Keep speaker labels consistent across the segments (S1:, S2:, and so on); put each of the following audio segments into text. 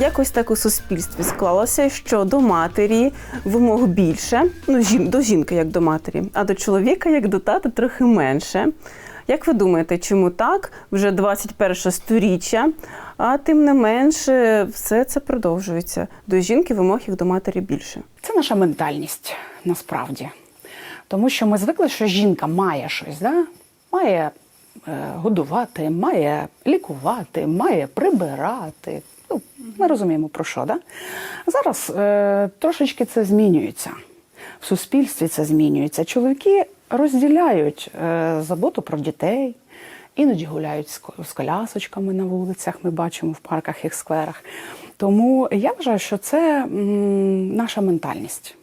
S1: Якось так у суспільстві склалося, що до матері вимог більше, ну жін, до жінки як до матері, а до чоловіка як до тата трохи менше. Як ви думаєте, чому так? Вже 21 сторіччя, а тим не менше, все це продовжується. До жінки вимог як до матері більше.
S2: Це наша ментальність насправді. Тому що ми звикли, що жінка має щось, да? має годувати, має лікувати, має прибирати. Ну, ми розуміємо про що, да? Зараз е, трошечки це змінюється. В суспільстві це змінюється. Чоловіки розділяють е, заботу про дітей, іноді гуляють з колясочками на вулицях, ми бачимо в парках і скверах. Тому я вважаю, що це м, наша ментальність.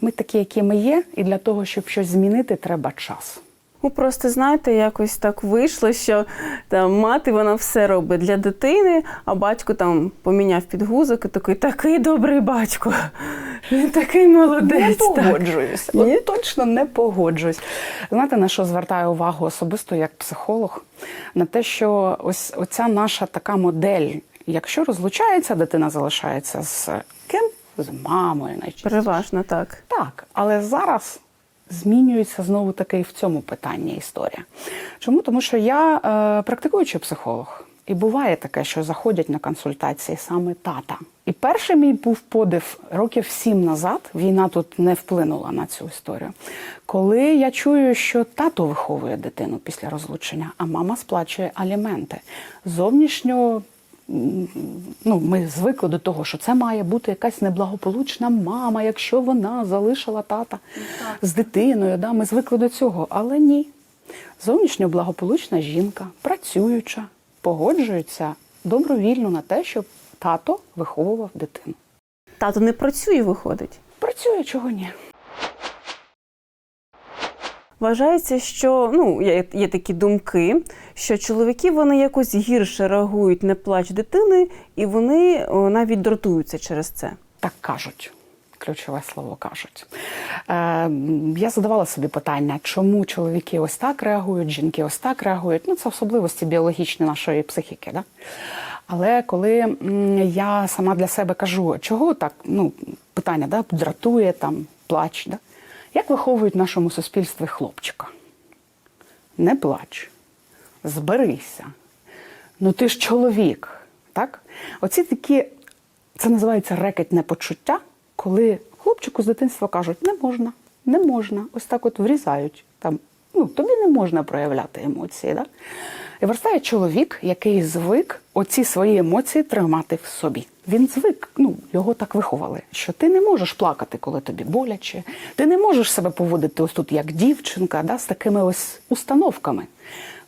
S2: Ми такі, які ми є, і для того, щоб щось змінити, треба час.
S1: Ну, просто знаєте, якось так вийшло, що там мати вона все робить для дитини, а батько там поміняв підгузок і такий такий добрий батько. Він такий
S2: Не
S1: молодець. так.
S2: погоджуюсь.
S1: Ні?
S2: От точно не погоджуюсь. Знаєте, на що звертаю увагу особисто як психолог? На те, що ось оця наша така модель, якщо розлучається, дитина залишається з ким? З мамою найчастіше.
S1: Переважно так.
S2: Так, але зараз змінюється знову таки і в цьому питанні історія. Чому? Тому що я е, практикуючий психолог, і буває таке, що заходять на консультації саме тата. І перший мій був подив років сім назад. Війна тут не вплинула на цю історію. Коли я чую, що тато виховує дитину після розлучення, а мама сплачує аліменти. Зовнішньо ну, ми звикли до того, що це має бути якась неблагополучна мама, якщо вона залишила тата з дитиною. Да? Ми звикли до цього, але ні. Зовнішньо благополучна жінка, працююча, погоджується добровільно на те, щоб тато виховував дитину.
S1: Тато не працює, виходить.
S2: Працює чого ні.
S1: Вважається, що ну є, є такі думки, що чоловіки вони якось гірше реагують на плач дитини, і вони о, навіть дратуються через це.
S2: Так кажуть. Ключове слово кажуть. Е, я задавала собі питання, чому чоловіки ось так реагують, жінки ось так реагують. Ну, це особливості біологічні нашої психіки. Да? Але коли я сама для себе кажу, чого так, ну, питання, да, дратує там, плач, да? Як виховують в нашому суспільстві хлопчика? Не плач, зберися. Ну ти ж чоловік, так? Оці такі, це називається рекетне почуття, коли хлопчику з дитинства кажуть, не можна, не можна, ось так от врізають. Там, ну, тобі не можна проявляти емоції. Да? І виростає чоловік, який звик оці свої емоції тримати в собі. Він звик, ну, його так виховали, що ти не можеш плакати, коли тобі боляче, ти не можеш себе поводити ось тут як дівчинка, да, з такими ось установками.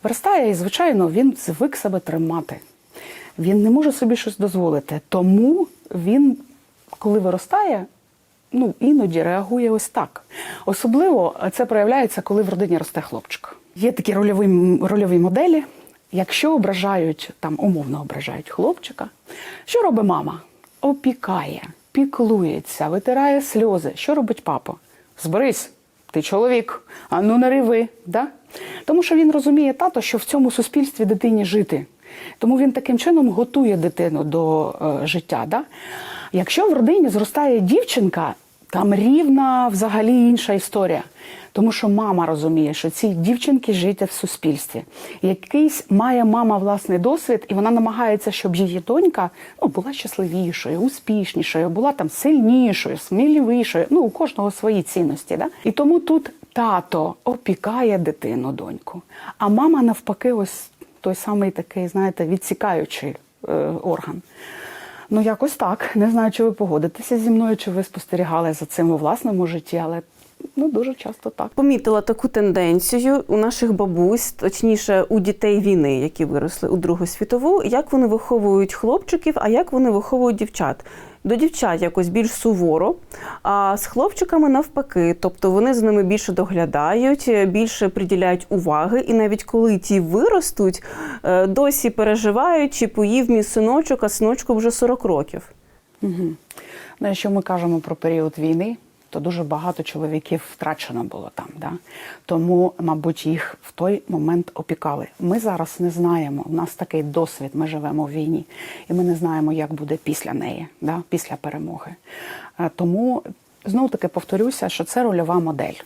S2: Виростає, і, звичайно, він звик себе тримати. Він не може собі щось дозволити. Тому він, коли виростає, ну, іноді реагує ось так. Особливо це проявляється, коли в родині росте хлопчик. Є такі рольові, рольові моделі. Якщо ображають, там умовно ображають хлопчика, що робить мама? Опікає, піклується, витирає сльози. Що робить папа? Зберись, ти чоловік, а ну не риви. Да? Тому що він розуміє тато, що в цьому суспільстві дитині жити. Тому він таким чином готує дитину до е, життя. Да? Якщо в родині зростає дівчинка, там рівна взагалі інша історія. Тому що мама розуміє, що ці дівчинки жити в суспільстві. Якийсь має мама власний досвід, і вона намагається, щоб її донька ну, була щасливішою, успішнішою, була там сильнішою, сміливішою. Ну, у кожного свої цінності. Да? І тому тут тато опікає дитину, доньку, а мама навпаки, ось той самий такий, знаєте, відсікаючий е, орган. Ну, якось так. Не знаю, чи ви погодитеся зі мною, чи ви спостерігали за цим у власному житті, але ну, дуже часто так.
S1: Помітила таку тенденцію у наших бабусь, точніше у дітей війни, які виросли у Другу світову, як вони виховують хлопчиків, а як вони виховують дівчат. До дівчат якось більш суворо, а з хлопчиками навпаки. Тобто вони за ними більше доглядають, більше приділяють уваги, і навіть коли ті виростуть, е, досі переживають, чи поїв мій синочок, а синочку вже 40 років.
S2: Угу. Ну, якщо ми кажемо про період війни, то дуже багато чоловіків втрачено було там. Да? Тому, мабуть, їх в той момент опікали. Ми зараз не знаємо. У нас такий досвід. Ми живемо в війні, і ми не знаємо, як буде після неї, да? після перемоги. Е, Тому знову таки повторюся, що це рольова модель.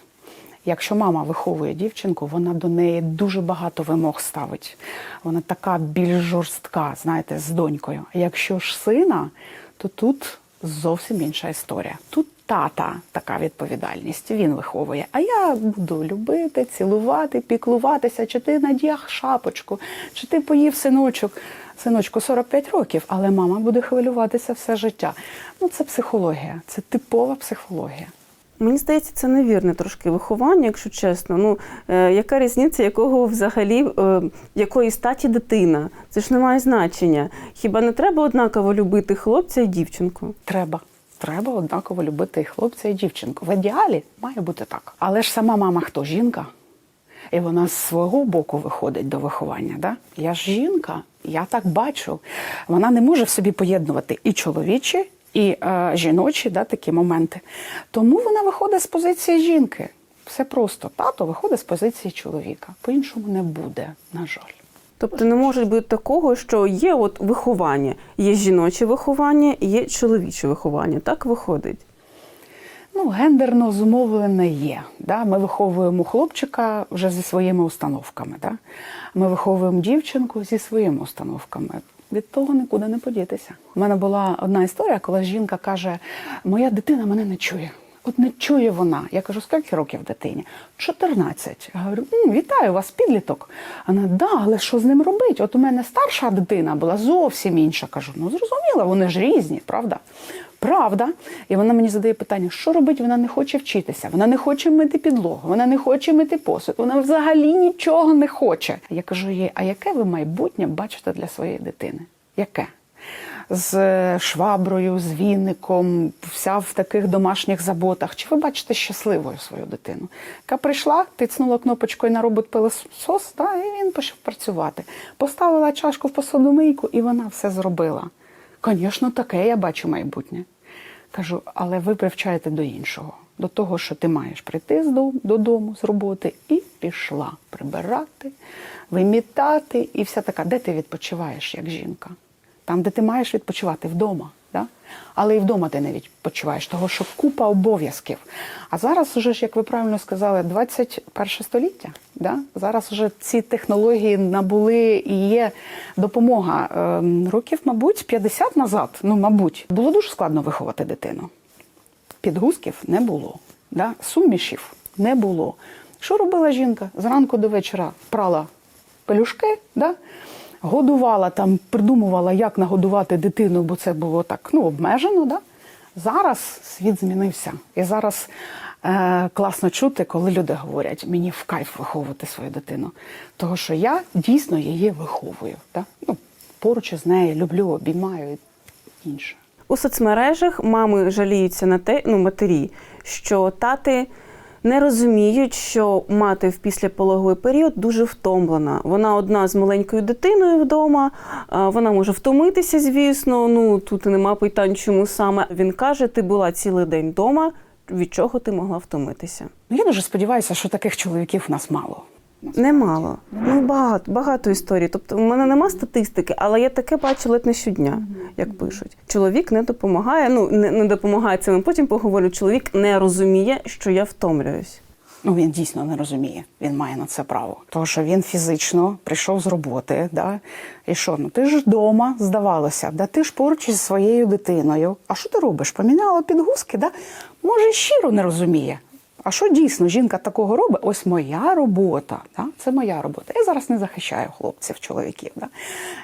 S2: Якщо мама виховує дівчинку, вона до неї дуже багато вимог ставить. Вона така більш жорстка, знаєте, з донькою. Якщо ж сина, то тут зовсім інша історія. Тут тата така відповідальність. Він виховує. А я буду любити, цілувати, піклуватися, чи ти надяг шапочку, чи ти поїв синочок. Синочку 45 років, але мама буде хвилюватися все життя. Ну, це психологія, це типова психологія.
S1: Мені здається, це невірне трошки виховання, якщо чесно. Ну е, яка різниця, якого взагалі е, якої статі дитина? Це ж не має значення. Хіба не треба однаково любити хлопця і дівчинку?
S2: Треба. Треба однаково любити і хлопця, і дівчинку. В ідеалі має бути так. Але ж сама мама хто? Жінка. І вона з свого боку виходить до виховання. Да? Я ж жінка, я так бачу. Вона не може в собі поєднувати і чоловічі, і е, жіночі да, такі моменти. Тому вона виходить з позиції жінки. Все просто. Тато виходить з позиції чоловіка. По-іншому не буде, на жаль.
S1: Тобто не може бути такого, що є от виховання, є жіноче виховання, є чоловіче виховання. Так виходить.
S2: Ну, гендерно зумовлене є. Да? Ми виховуємо хлопчика вже зі своїми установками. Да? Ми виховуємо дівчинку зі своїми установками. Від того нікуди не подітися. У мене була одна історія, коли жінка каже: Моя дитина мене не чує. От не чує вона. Я кажу, скільки років дитині? 14. Я говорю, «М, вітаю вас, підліток. Вона, да, але що з ним робить? От у мене старша дитина була зовсім інша. Кажу, ну зрозуміло, вони ж різні, правда? Правда. І вона мені задає питання, що робить? Вона не хоче вчитися, вона не хоче мити підлогу, вона не хоче мити посуд, вона взагалі нічого не хоче. Я кажу їй, а яке ви майбутнє бачите для своєї дитини? Яке? З е, шваброю, з віником, вся в таких домашніх заботах. Чи ви бачите щасливою свою дитину? Яка прийшла, тицнула кнопочкою на робот пилосос, та, і він почав працювати. Поставила чашку в посудомийку, і вона все зробила. Звісно, таке я бачу майбутнє. Кажу, але ви привчаєте до іншого, до того, що ти маєш прийти додому з роботи і пішла прибирати, вимітати і вся така, де ти відпочиваєш як жінка? Там, де ти маєш відпочивати вдома. Да? Але і вдома ти не відпочиваєш, того що купа обов'язків. А зараз, вже ж, як ви правильно сказали, 21 століття. Да? Зараз вже ці технології набули і є допомога. Ем, років, мабуть, 50 назад, ну, мабуть, було дуже складно виховати дитину. Підгузків не було, да? сумішів не було. Що робила жінка? Зранку до вечора прала пелюшки, да? Годувала там, придумувала, як нагодувати дитину, бо це було так ну, обмежено. Да? Зараз світ змінився. І зараз е, класно чути, коли люди говорять, мені в кайф виховувати свою дитину. Того, що я дійсно її виховую. Да? Ну, поруч із нею люблю, обіймаю і інше.
S1: У соцмережах мами жаліються на те, ну матері, що тати не розуміють, що мати в післяпологовий період дуже втомлена. Вона одна з маленькою дитиною вдома. Вона може втомитися, звісно. Ну тут нема питань, чому саме. Він каже: ти була цілий день вдома. Від чого ти могла втомитися?
S2: Ну, я дуже сподіваюся, що таких чоловіків у нас мало.
S1: Немало. Ну багато, багато історій. Тобто, в мене нема статистики, але я таке бачу ледь не щодня, як пишуть. Чоловік не допомагає. Ну не, не допомагає це. Ми потім поговорю. Чоловік не розуміє, що я втомлююсь.
S2: Ну він дійсно не розуміє. Він має на це право. Тому що він фізично прийшов з роботи, да? і що? Ну ти ж вдома, здавалося, да ти ж поруч із своєю дитиною. А що ти робиш? Поміняла підгузки, да? Може, щиро не розуміє. А що дійсно жінка такого робить? Ось моя робота. Да? Це моя робота. Я зараз не захищаю хлопців, чоловіків. Да?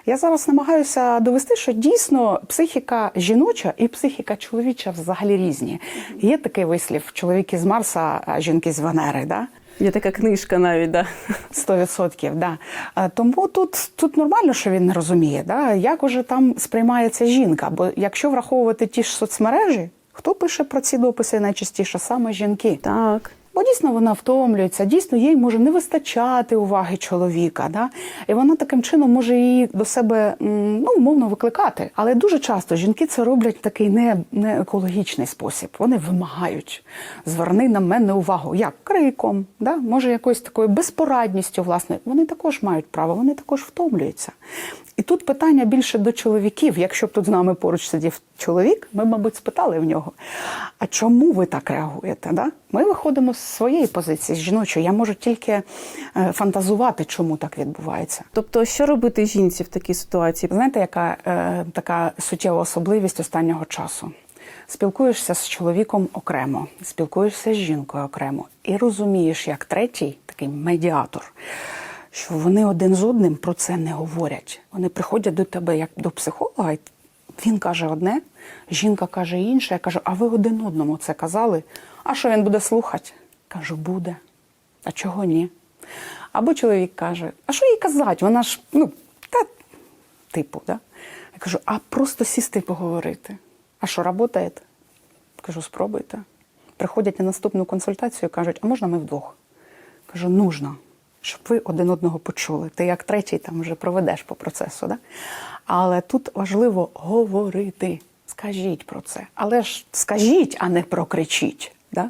S2: Я зараз намагаюся довести, що дійсно психіка жіноча і психіка чоловіча взагалі різні. Є такий вислів: чоловіки з Марса, а жінки з Венери. Да?
S1: Є така книжка навіть, да.
S2: 100%, да. Тому тут, тут нормально, що він не розуміє, да? як уже там сприймається жінка. Бо якщо враховувати ті ж соцмережі, хто пише про ці дописи найчастіше? Саме жінки.
S1: Так.
S2: Бо дійсно вона втомлюється, дійсно їй може не вистачати уваги чоловіка. Да? І вона таким чином може її до себе ну, умовно викликати. Але дуже часто жінки це роблять в такий не, не екологічний спосіб. Вони вимагають. Зверни на мене увагу. Як? Криком, да? може якоюсь такою безпорадністю, власне. Вони також мають право, вони також втомлюються. І тут питання більше до чоловіків. Якщо б тут з нами поруч сидів чоловік, ми, мабуть, спитали в нього: а чому ви так реагуєте? Да? Ми виходимо з своєї позиції, з жіночої. Я можу тільки е, фантазувати, чому так відбувається.
S1: Тобто, що робити жінці в такій ситуації?
S2: Знаєте, яка е, така суттєва особливість останнього часу? Спілкуєшся з чоловіком окремо, спілкуєшся з жінкою окремо, і розумієш, як третій, такий медіатор, що вони один з одним про це не говорять. Вони приходять до тебе як до психолога, і він каже одне, жінка каже інше. Я кажу, а ви один одному це казали? А що він буде слухати? Кажу, буде. А чого ні? Або чоловік каже, а що їй казати? Вона ж, ну, та типу, да? Я кажу, а просто сісти і поговорити. А що, працює? Кажу, спробуйте. Приходять на наступну консультацію кажуть, а можна ми вдвох? Кажу, нужно, щоб ви один одного почули. Ти як третій там вже проведеш по процесу. Да? Але тут важливо говорити. Скажіть про це. Але ж скажіть, а не прокричіть. Да?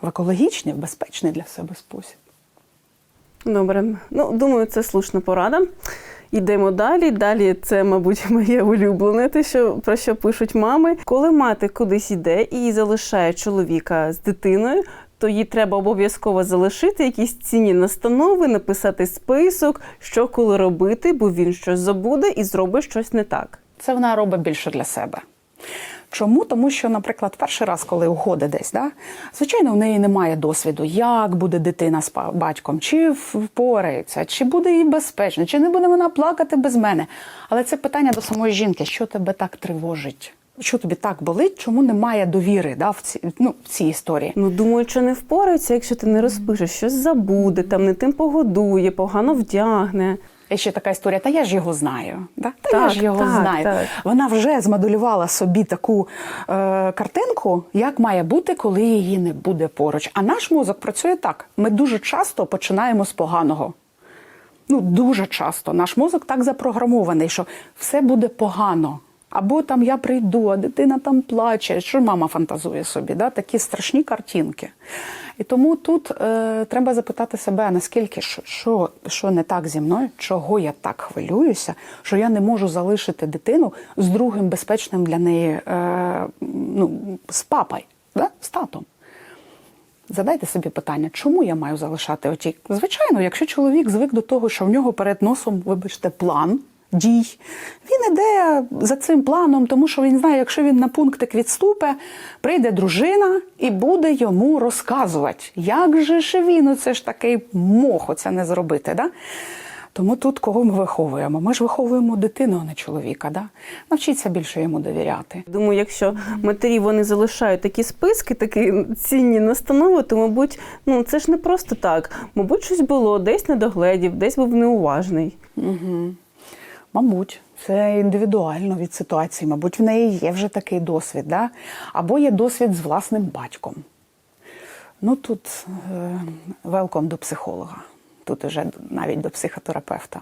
S2: В екологічний, в безпечний для себе спосіб.
S1: Добре. Ну, думаю, це слушна порада. Йдемо далі. Далі це, мабуть, моє улюблене, те, що про що пишуть мами. Коли мати кудись йде і залишає чоловіка з дитиною, то їй треба обов'язково залишити якісь цінні настанови, написати список, що коли робити, бо він щось забуде і зробить щось не так.
S2: Це вона робить більше для себе. Чому? Тому що, наприклад, перший раз, коли уходить десь, да, звичайно, в неї немає досвіду, як буде дитина з батьком, чи впорається, чи буде їй безпечно, чи не буде вона плакати без мене. Але це питання до самої жінки, що тебе так тривожить? Що тобі так болить, чому немає довіри да, в, ці, ну, в цій історії?
S1: Ну, думаю, що не впорається, якщо ти не розпишеш, щось забуде, там не тим погодує, погано вдягне.
S2: І ще така історія, та я ж його знаю. Да? Та
S1: Так,
S2: я ж його
S1: так,
S2: знаю.
S1: так.
S2: Вона вже змоделювала собі таку е, картинку, як має бути, коли її не буде поруч. А наш мозок працює так. Ми дуже часто починаємо з поганого. Ну, дуже часто наш мозок так запрограмований, що все буде погано. Або там я прийду, а дитина там плаче. Що мама фантазує собі? Да? Такі страшні картинки. І тому тут е, треба запитати себе, наскільки що, що, що не так зі мною, чого я так хвилююся, що я не можу залишити дитину з другим безпечним для неї е, ну, з папою, да? з татом. Задайте собі питання, чому я маю залишати оті? Звичайно, якщо чоловік звик до того, що в нього перед носом, вибачте, план дій, він іде за цим планом, тому що він знає, якщо він на пунктик відступе, прийде дружина і буде йому розказувати, як же ж він оце ж такий мох оце не зробити. Да? Тому тут кого ми виховуємо? Ми ж виховуємо дитину, а не чоловіка. Да? Навчіться більше йому довіряти.
S1: Думаю, якщо матері вони залишають такі списки, такі цінні настанови, то, мабуть, ну це ж не просто так. Мабуть, щось було, десь не догледів, десь був неуважний.
S2: Угу. Мабуть, це індивідуально від ситуації. Мабуть, в неї є вже такий досвід, да? або є досвід з власним батьком. Ну тут велком до психолога, тут уже навіть до психотерапевта.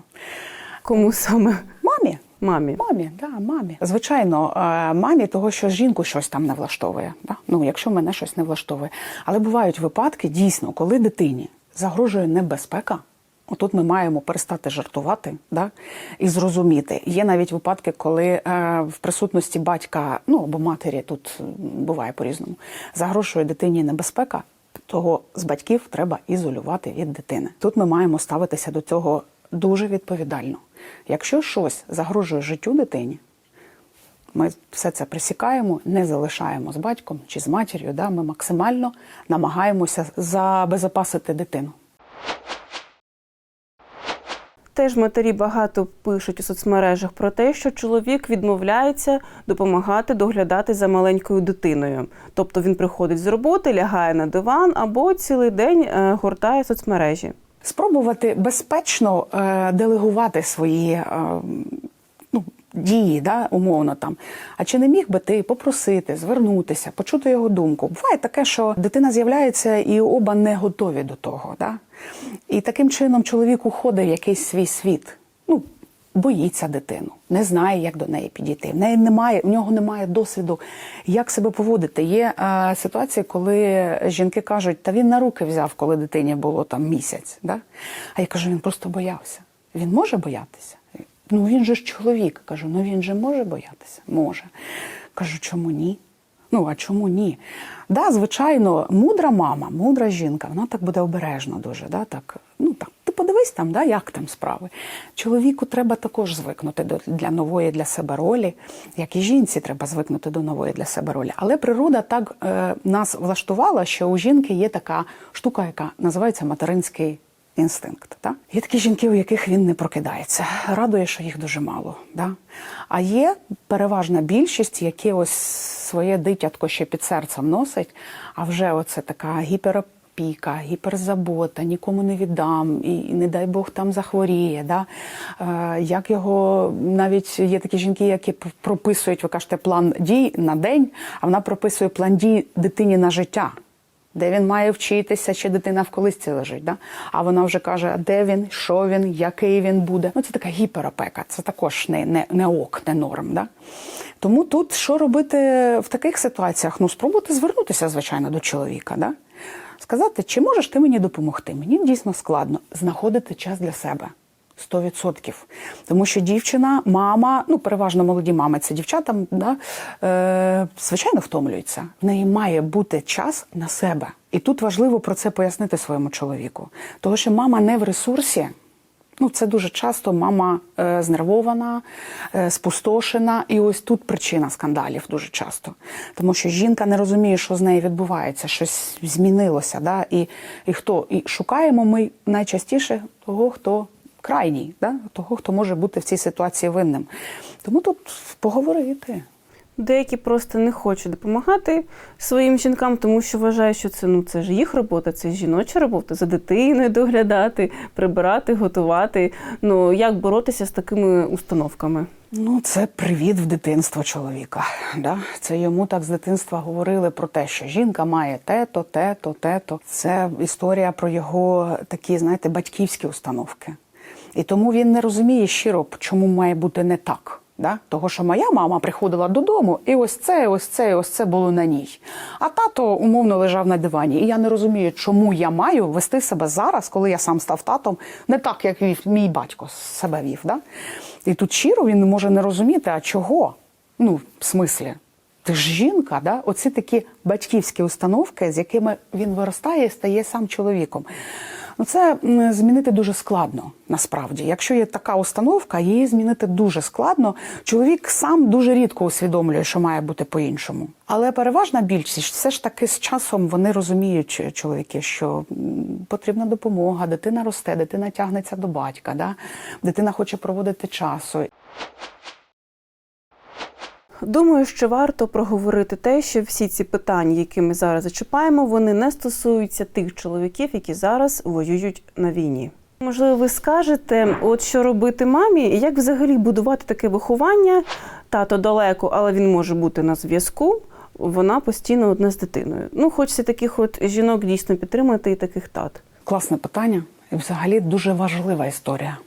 S1: Кому саме
S2: Мамі.
S1: мамі?
S2: Мамі, да, мамі. Звичайно, е, мамі того, що жінку щось там не влаштовує. Да? Ну, якщо мене щось не влаштовує. Але бувають випадки, дійсно, коли дитині загрожує небезпека. Отут ми маємо перестати жартувати да? і зрозуміти. Є навіть випадки, коли е, в присутності батька, ну або матері, тут буває по-різному, загрожує дитині небезпека, того з батьків треба ізолювати від дитини. Тут ми маємо ставитися до цього дуже відповідально. Якщо щось загрожує життю дитині, ми все це присікаємо, не залишаємо з батьком чи з матір'ю. Да? Ми максимально намагаємося забезопасити дитину.
S1: Теж матері багато пишуть у соцмережах про те, що чоловік відмовляється допомагати доглядати за маленькою дитиною. Тобто він приходить з роботи, лягає на диван або цілий день е, гортає соцмережі.
S2: Спробувати безпечно е, делегувати свої е, дії, да, умовно там. А чи не міг би ти попросити, звернутися, почути його думку? Буває таке, що дитина з'являється і оба не готові до того. Да? І таким чином чоловік уходить в якийсь свій світ. Ну, боїться дитину, не знає, як до неї підійти. В неї немає, в нього немає досвіду, як себе поводити. Є е, ситуації, коли жінки кажуть, та він на руки взяв, коли дитині було там місяць. Да? А я кажу, він просто боявся. Він може боятися? Ну він же ж чоловік. Кажу, ну він же може боятися? Може. Кажу, чому ні? Ну, а чому ні? Да, звичайно, мудра мама, мудра жінка, вона так буде обережно дуже. Да, так, ну, так, ти подивись там, да, як там справи. Чоловіку треба також звикнути до, для нової для себе ролі, як і жінці треба звикнути до нової для себе ролі. Але природа так е, нас влаштувала, що у жінки є така штука, яка називається материнський інстинкт. Так? Є такі жінки, у яких він не прокидається. Радує, що їх дуже мало. Да? А є переважна більшість, які ось своє дитятко ще під серцем носить, а вже оце така гіперопіка, гіперзабота, нікому не віддам, і, і не дай Бог там захворіє. Да? Е, як його навіть є такі жінки, які прописують, ви кажете, план дій на день, а вона прописує план дій дитині на життя де він має вчитися, чи дитина в колисці лежить. Да? А вона вже каже, де він, що він, який він буде. Ну, це така гіперопека, це також не, не, не ок, не норм. Да? Тому тут що робити в таких ситуаціях? Ну, спробувати звернутися, звичайно, до чоловіка. Да? Сказати, чи можеш ти мені допомогти? Мені дійсно складно знаходити час для себе. 100%. Тому що дівчина, мама, ну переважно молоді мами, це дівчата, да, е, звичайно втомлюються. В неї має бути час на себе. І тут важливо про це пояснити своєму чоловіку. Тому що мама не в ресурсі. Ну, це дуже часто мама е, знервована, е, спустошена, і ось тут причина скандалів дуже часто. Тому що жінка не розуміє, що з нею відбувається, щось змінилося. Да? І, і хто? І шукаємо ми найчастіше того, хто крайній, да? того, хто може бути в цій ситуації винним. Тому тут поговорити.
S1: Деякі просто не хочуть допомагати своїм жінкам, тому що вважають, що це ну це ж їх робота, це жіноча робота за дитиною доглядати, прибирати, готувати. Ну як боротися з такими установками?
S2: Ну, це привіт в дитинство чоловіка. Да? Це йому так з дитинства говорили про те, що жінка має те-то, те-то, те-то. Це історія про його такі, знаєте, батьківські установки. І тому він не розуміє щиро, чому має бути не так. Да? Того, що моя мама приходила додому, і ось це, ось це, і ось це було на ній. А тато умовно лежав на дивані. І я не розумію, чому я маю вести себе зараз, коли я сам став татом, не так, як мій батько себе вів. Да? І тут щиро він може не розуміти, а чого? Ну, в смислі, ти ж жінка, да? оці такі батьківські установки, з якими він виростає і стає сам чоловіком. Ну, це змінити дуже складно насправді. Якщо є така установка, її змінити дуже складно. Чоловік сам дуже рідко усвідомлює, що має бути по-іншому. Але переважна більшість все ж таки з часом вони розуміють, чоловіки, що потрібна допомога, дитина росте, дитина тягнеться до батька, да? дитина хоче проводити часу.
S1: Думаю, що варто проговорити те, що всі ці питання, які ми зараз зачіпаємо, вони не стосуються тих чоловіків, які зараз воюють на війні. Можливо, ви скажете, от що робити мамі, і як взагалі будувати таке виховання? Тато далеко, але він може бути на зв'язку. Вона постійно одна з дитиною. Ну, хочеться таких от жінок дійсно підтримати і таких тат.
S2: Класне питання і взагалі дуже важлива історія.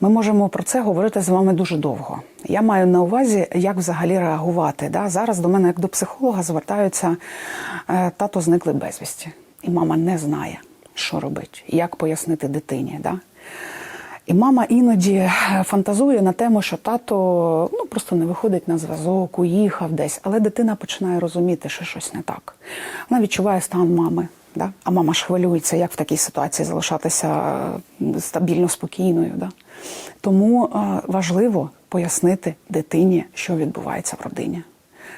S2: Ми можемо про це говорити з вами дуже довго. Я маю на увазі, як взагалі реагувати. Да? Зараз до мене, як до психолога, звертаються е, тато зникли безвісті, і мама не знає, що робити, як пояснити дитині. Да? І мама іноді е, фантазує на тему, що тато ну просто не виходить на зв'язок, уїхав десь, але дитина починає розуміти, що щось не так. Вона відчуває стан мами. Да? А мама ж хвилюється, як в такій ситуації залишатися е, стабільно спокійною. Да? Тому важливо пояснити дитині, що відбувається в родині.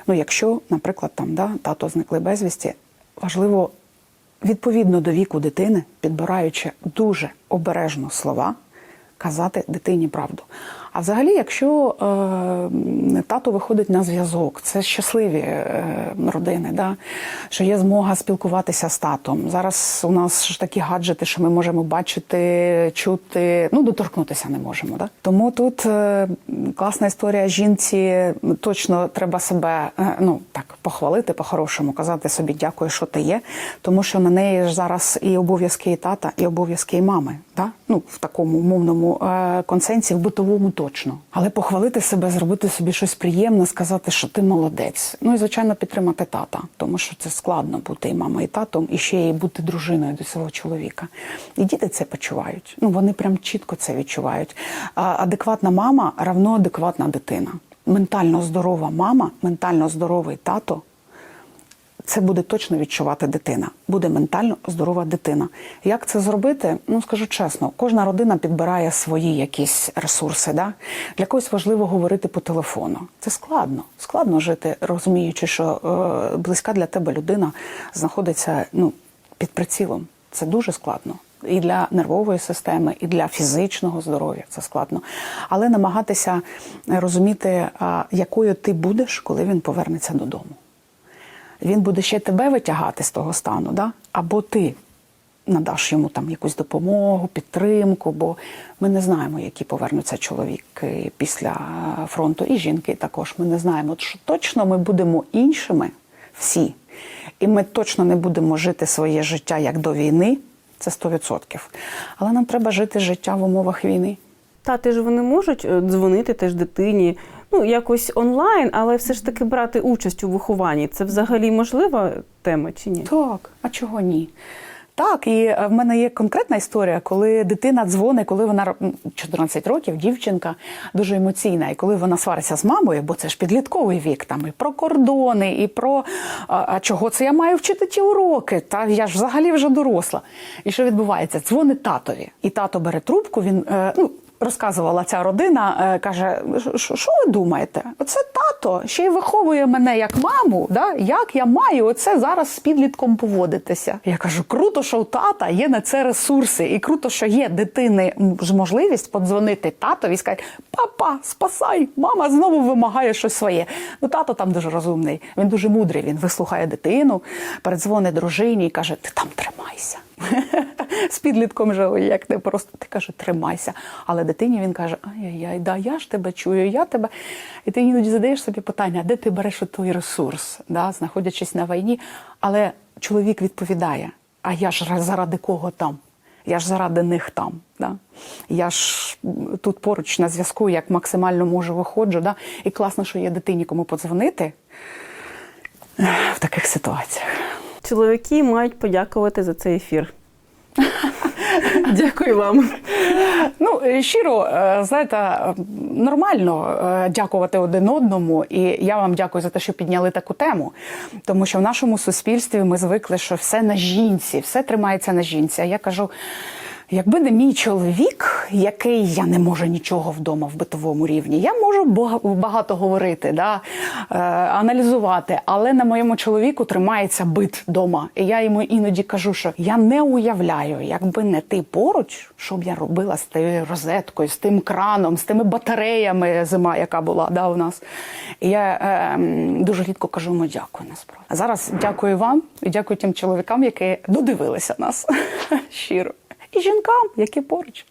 S2: Ну, якщо, наприклад, там да, тато зникли безвісті, важливо відповідно до віку дитини, підбираючи дуже обережно слова, казати дитині правду. А взагалі, якщо е, тато виходить на зв'язок, це щасливі е, родини, да? що є змога спілкуватися з татом. Зараз у нас ж такі гаджети, що ми можемо бачити, чути, ну доторкнутися не можемо. Да? Тому тут е, класна історія жінці. Точно треба себе е, ну так похвалити по-хорошому, казати собі дякую, що ти є, тому що на неї ж зараз і обов'язки і тата, і обов'язки і мами. Да? Ну в такому умовному е, консенсі, в битовому точно. Але похвалити себе, зробити собі щось приємне, сказати, що ти молодець. Ну і звичайно підтримати тата, тому що це складно бути і мамою, і татом, і ще й бути дружиною до свого чоловіка. І діти це почувають. Ну вони прям чітко це відчувають. Адекватна мама равно адекватна дитина. Ментально здорова мама, ментально здоровий тато це буде точно відчувати дитина. Буде ментально здорова дитина. Як це зробити? Ну скажу чесно, кожна родина підбирає свої якісь ресурси. Да? Для когось важливо говорити по телефону. Це складно. Складно жити, розуміючи, що е, близька для тебе людина знаходиться ну, під прицілом. Це дуже складно. І для нервової системи, і для фізичного здоров'я це складно. Але намагатися розуміти, якою ти будеш, коли він повернеться додому він буде ще тебе витягати з того стану, да? або ти надаш йому там якусь допомогу, підтримку, бо ми не знаємо, які повернуться чоловіки після фронту, і жінки також. Ми не знаємо, що точно ми будемо іншими всі, і ми точно не будемо жити своє життя як до війни. Це 100%. Але нам треба жити життя в умовах війни.
S1: Тати ж вони можуть е, дзвонити теж дитині, ну якось онлайн, але все ж таки брати участь у вихованні. Це взагалі можлива тема чи ні?
S2: Так, а чого ні? Так, і е, в мене є конкретна історія, коли дитина дзвонить, коли вона 14 років, дівчинка дуже емоційна, і коли вона свариться з мамою, бо це ж підлітковий вік, там і про кордони, і про а, а чого це я маю вчити ті уроки? Та я ж взагалі вже доросла. І що відбувається? Дзвонить татові, і тато бере трубку. Він е, ну. Розказувала ця родина, е, каже: «Що- ви думаєте? Оце тато ще й виховує мене як маму. Да? Як я маю оце зараз з підлітком поводитися? Я кажу, круто, що у тата є на це ресурси, і круто, що є дитини можливість подзвонити татові і сказати: Папа, спасай, мама знову вимагає щось своє. Ну, тато там дуже розумний, він дуже мудрий. Він вислухає дитину, передзвонить дружині і каже: Ти там тримайся. З підлітком же як не просто ти каже, тримайся. Але дитині він каже: Ай-яй-яй, да, я ж тебе чую, я тебе. І ти іноді задаєш собі питання, де ти береш той ресурс, да, знаходячись на війні. Але чоловік відповідає: А я ж заради кого там? Я ж заради них там. Да? Я ж тут поруч на зв'язку, як максимально можу виходжу. Да? І класно, що є дитині кому подзвонити в таких ситуаціях.
S1: Чоловіки мають подякувати за цей ефір. Дякую вам.
S2: Ну, е, щиро, е, знаєте, нормально е, дякувати один одному. І я вам дякую за те, що підняли таку тему. Тому що в нашому суспільстві ми звикли, що все на жінці, все тримається на жінці. А я кажу. Якби не мій чоловік, який я не можу нічого вдома в битовому рівні, я можу бага- багато говорити, да, е, аналізувати, але на моєму чоловіку тримається бит вдома. І я йому іноді кажу, що я не уявляю, якби не ти поруч, що б я робила з тією розеткою, з тим краном, з тими батареями, зима, яка була да, у нас. І я е, дуже рідко кажу йому дякую насправді. Зараз дякую вам і дякую тим чоловікам, які додивилися нас щиро і жінкам, які поруч.